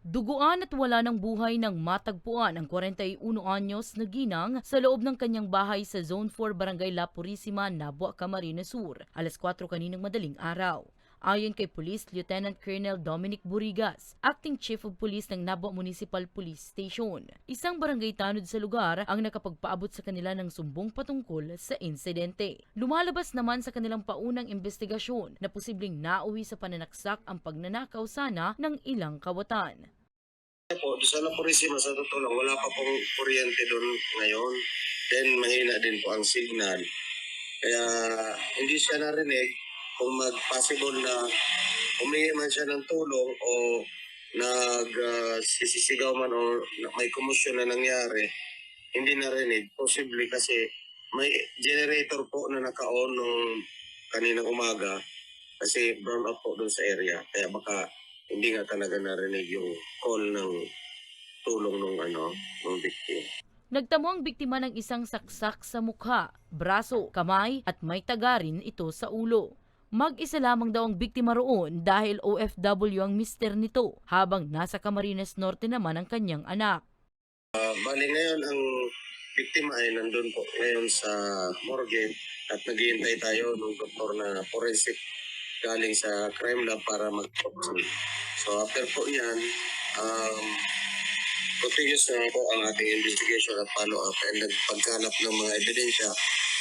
Duguan at wala ng buhay ng matagpuan ang 41 anyos na ginang sa loob ng kanyang bahay sa Zone 4 Barangay La Purisima, Nabua, Camarines Sur, alas 4 kaninang madaling araw. Ayon kay Police Lieutenant Colonel Dominic Burigas, Acting Chief of Police ng Nabua Municipal Police Station. Isang barangay tanod sa lugar ang nakapagpaabot sa kanila ng sumbong patungkol sa insidente. Lumalabas naman sa kanilang paunang investigasyon na posibleng nauwi sa pananaksak ang pagnanakaw sana ng ilang kawatan. po, sa La Purisima, sa totoo lang, wala pa pong kuryente doon ngayon. Then, mahina din po ang signal. Kaya, hindi siya narinig kung mag-possible na humingi man siya ng tulong o nag-sisisigaw man o may kumusyon na nangyari, hindi narinig. Posible kasi may generator po na naka-on nung kaninang umaga kasi brown out po doon sa area. Kaya baka hindi nga talaga narinig yung call ng tulong nung ano, nung victim. Nagtamo ang biktima ng isang saksak sa mukha, braso, kamay at may taga rin ito sa ulo. Mag-isa lamang daw ang biktima roon dahil OFW ang mister nito habang nasa Camarines Norte naman ang kanyang anak. Ah, bali ngayon ang biktima ay nandun po ngayon sa morgue at naghihintay tayo ng doktor na forensic galing sa crime lab para mag So after po yan, um, continuous na po ang ating investigation at follow-up and nagpagkalap ng mga ebidensya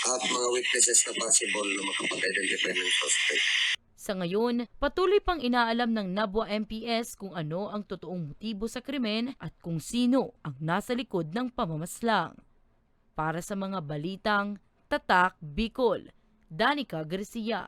at mga witnesses na possible na makapag-identify ng suspect. Sa ngayon, patuloy pang inaalam ng Nabwa MPS kung ano ang totoong motibo sa krimen at kung sino ang nasa likod ng pamamaslang. Para sa mga balitang Tatak Bicol, Danica Garcia.